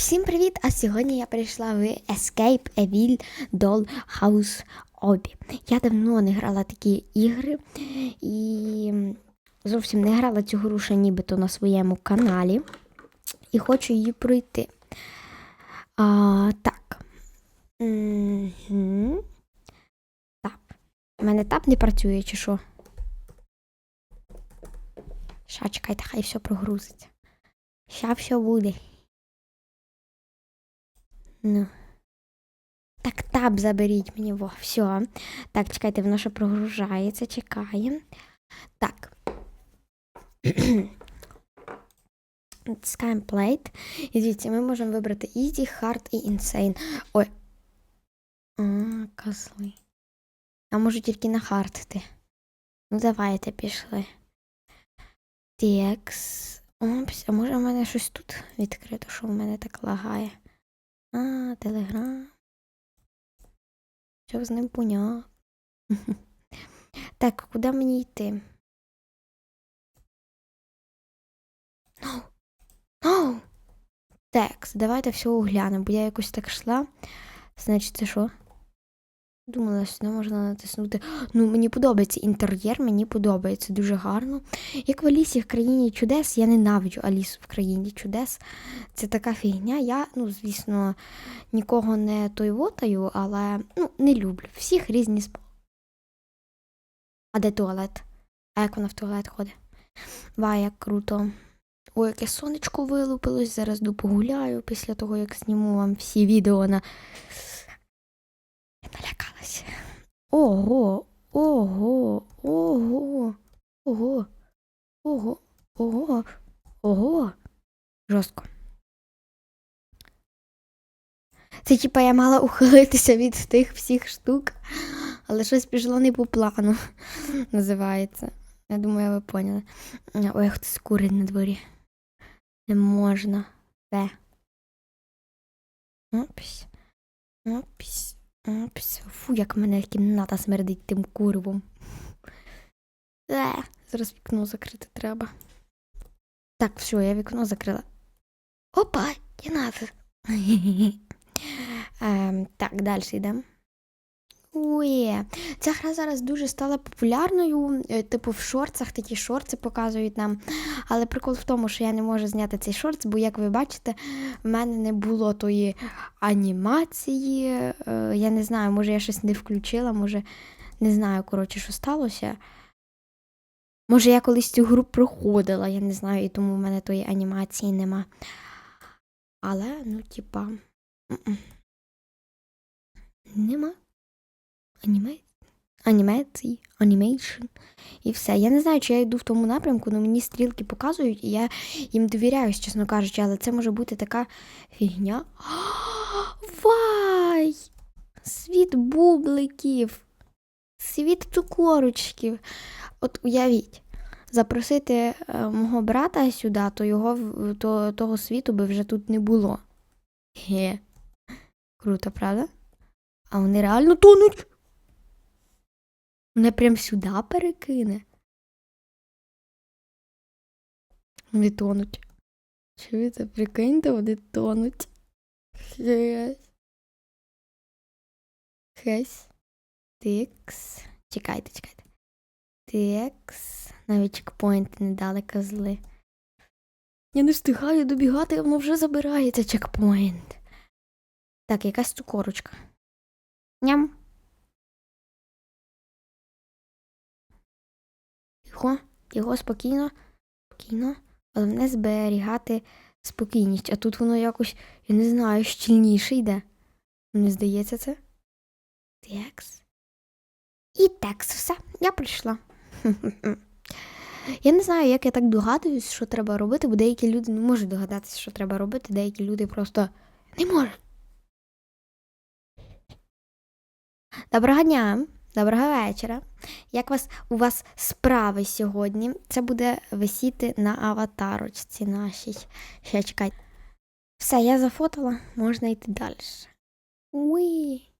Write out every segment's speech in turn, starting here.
Всім привіт! А сьогодні я прийшла в Escape Evil Doll House Obby. Я давно не грала такі ігри і зовсім не грала цю гру ще нібито на своєму каналі. І хочу її пройти. А, так. Мгм. Так. У мене тап не працює, чи що? Ща, чекайте, хай все прогрузиться. Ща все буде. Ну. Так, таб заберіть мені, во, все. Так, чекайте, воно ще прогружається, чекаємо. Так. Натискаємо plate. І дивіться, ми можемо вибрати Easy, Hard і Insane. Ой. А, козли. Я можу тільки на йти. Ну, давайте пішли. Текс. Опс, а може в мене щось тут відкрито, що в мене так лагає. А, телеграм. Що з ним поняв? Так, куди мені йти? No. No. Текс, давайте все оглянемо, бо я якось так йшла. Значить, це що? Думала, не можна натиснути. Ну, мені подобається інтер'єр, мені подобається дуже гарно. Як в Алісі в країні чудес, я ненавиджу Алісу в країні чудес. Це така фігня. Я, ну, звісно, нікого не тойвотаю, але ну, не люблю. Всіх різні спо. А де туалет? А як вона в туалет ходить? Ва, як круто. Ой, яке сонечко вилупилось. Зараз погуляю після того, як зніму вам всі відео на. Я налякалася. Ого, ого, ого, ого, ого, ого, ого. Жорстко. Це типа я мала ухилитися від тих всіх штук, але щось пішло не по плану, називається. Я думаю, ви поняли. Ой, хтось курить на дворі. Не можна. Де? Опс. Опс. Опс. Фу, як мене кімната смердить тим курвом. Е, зараз вікно закрити треба. Так, все, я вікно закрила. Опа, кімната. Ем, так, далі йдемо. Ує. Ця гра зараз дуже стала популярною. е, Типу, в шорцах такі шорти показують нам. Але прикол в тому, що я не можу зняти цей шорт, бо, як ви бачите, в мене не було тої анімації. Е, Я не знаю, може я щось не включила, може не знаю, коротше, що сталося. Може, я колись цю гру проходила, я не знаю, і тому в мене тої анімації нема. Але, ну, типа. Нема. Аніме... Анімації, анімейшн і все. Я не знаю, чи я йду в тому напрямку, але мені стрілки показують, і я їм довіряюсь, чесно кажучи, але це може бути така фігня. Вай! Світ бубликів, світ цукорочків. От уявіть, запросити е, мого брата сюди, то його то, того світу би вже тут не було. Ге. Круто, правда? А вони реально тонуть. Мене прям сюди перекине. Вони тонуть. Чуєте, прикиньте, вони тонуть. Хесь. Хесь. Тикс. Чекайте, чекайте. Текс. Навіть чекпоінти не козли. Я не встигаю добігати, воно вже забирається чекпоінт. Так, якась цукорочка. Ням. Тихо, спокійно, спокійно. Головне зберігати спокійність. А тут воно якось, я не знаю, щільніше йде. Мені здається це. Текс. І текс, все, я прийшла. Я не знаю, як я так догадуюсь, що треба робити, бо деякі люди не можуть догадатися, що треба робити, деякі люди просто не можуть. Доброго дня, доброго вечора. Як вас у вас справи сьогодні? Це буде висіти на аватарочці нашій. Ще чекайте. Все, я зафотала, можна йти далі. Уї.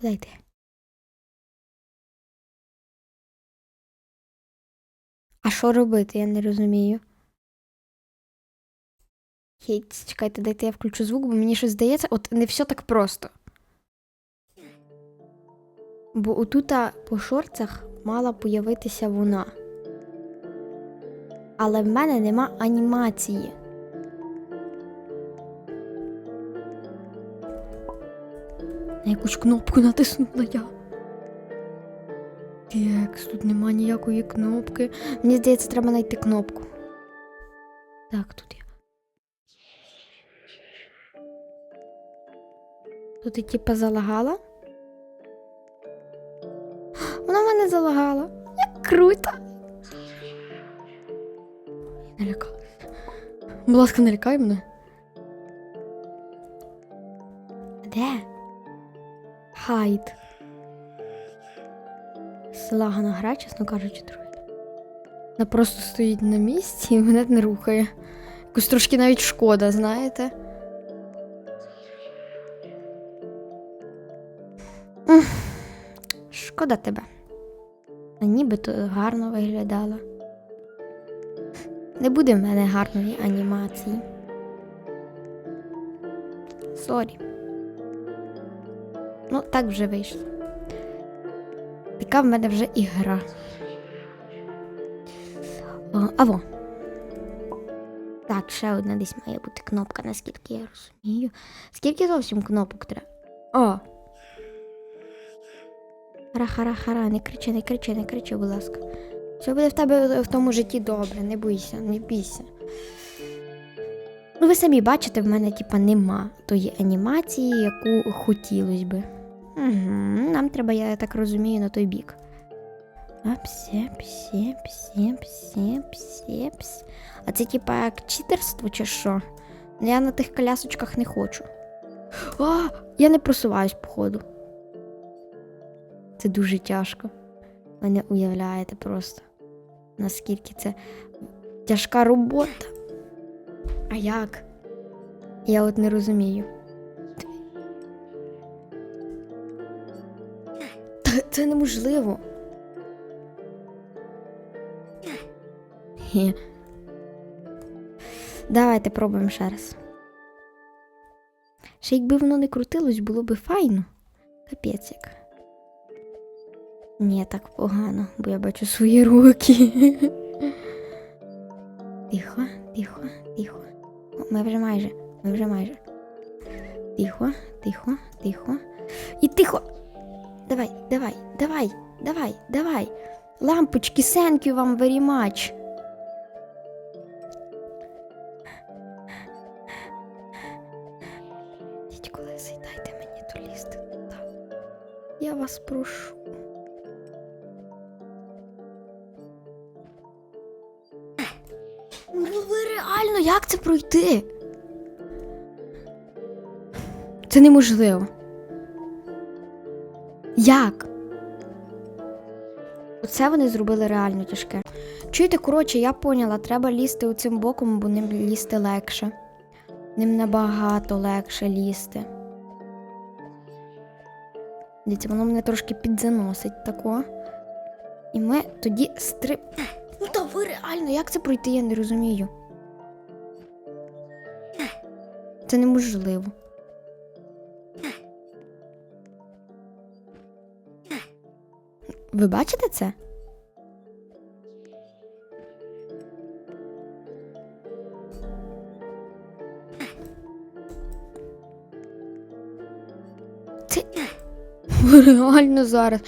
Куди йти? А що робити, я не розумію. Хейт, чекайте, дайте я включу звук, бо мені щось здається, от не все так просто. Бо отута по шорцях мала появитися вона. Але в мене нема анімації. На якусь кнопку натиснула я. Текс, тут нема ніякої кнопки. Мені здається, треба знайти кнопку. Так, тут я. Тут я типа залагала. Залагала. Як круто. Я налякалась. Будь ласка, не лякай мене. Де? Хайд. Слагана гра, чесно кажучи, трохи. Вона просто стоїть на місці і мене не рухає. Якось трошки навіть шкода, знаєте. Шкода тебе. А нібито гарно виглядала. Не буде в мене гарної анімації. Сорі. Ну, так вже вийшло. Така в мене вже і гра. О, аво. Так, ще одна десь має бути кнопка, наскільки я розумію. Скільки зовсім кнопок треба? О! Хара-хара-хара, не кричи, не кричи, не кричи, будь ласка. Все буде в тебе в тому житті добре, не бійся, не бійся. Ну, ви самі бачите, в мене типа нема тої анімації, яку хотілося би. Угу, нам треба, я так розумію, на той бік. Апс. А це типа як читерство чи що? Я на тих колясочках не хочу. А, я не просуваюсь, походу. Це дуже тяжко. Ви не уявляєте просто, наскільки це тяжка робота. А як? Я от не розумію. Це неможливо. Давайте пробуємо ще раз. Ще якби воно не крутилось, було би файно. Капець як. Ні, так погано, бо я бачу свої руки. Тихо, тихо, тихо. Ми вже майже, ми вже майже. Тихо, тихо, тихо. І тихо. Давай, давай, давай, давай, давай. Лампочки, thank you вам very much. Дідько Лесий, дайте мені ту. Так. Я вас прошу. Як це пройти? Це неможливо. Як? Оце вони зробили реально тяжке. Чуєте, коротше, я поняла, треба лізти оцим боком, бо ним лізти легше. Ним набагато легше лізти. Дивіться, воно мене трошки підзаносить тако. І ми тоді стрип. Ну та ви реально, як це пройти, я не розумію. Це неможливо. Ви бачите це? Це реально зараз.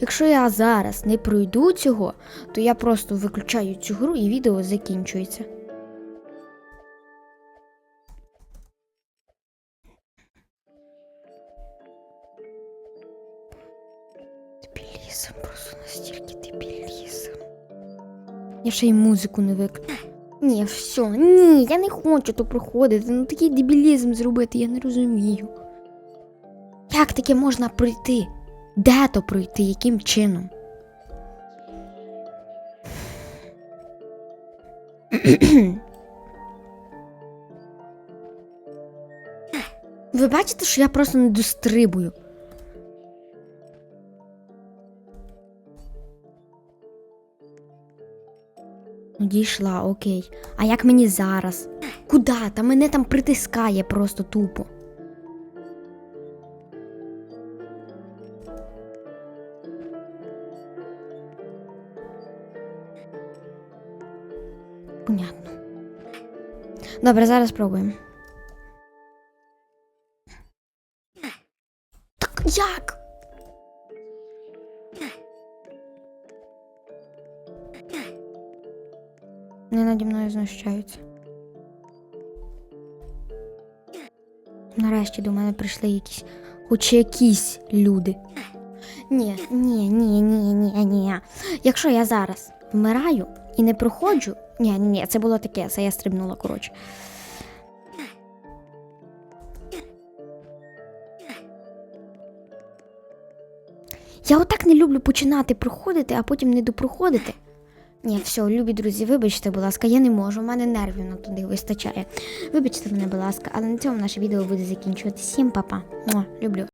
Якщо я зараз не пройду цього, то я просто виключаю цю гру і відео закінчується. Дебілізм, просто настільки дебілізм. Я ще й музику не виключу. Ні, все, ні, я не хочу то проходити. Ну такий дебілізм зробити, я не розумію. Як таке можна пройти? Де то пройти? Яким чином? Ви бачите, що я просто не дострибую. Дійшла, окей. А як мені зараз? Куда? Та мене там притискає просто тупо. Понятно. Добре, зараз спробуємо. Так як? Не наді мною знущаються. Нарешті до мене прийшли якісь, хоч якісь люди. Ні, ні, ні, ні, ні, ні. Якщо я зараз вмираю і не проходжу. Ні, ні, ні, це було таке, це я стрибнула, коротше. Я отак не люблю починати проходити, а потім не допроходити. Ні, все, любі друзі, вибачте, будь ласка, я не можу, у мене нервів на туди вистачає. Вибачте мене, будь ласка, але на цьому наше відео буде закінчувати. Всім па-па. Люблю.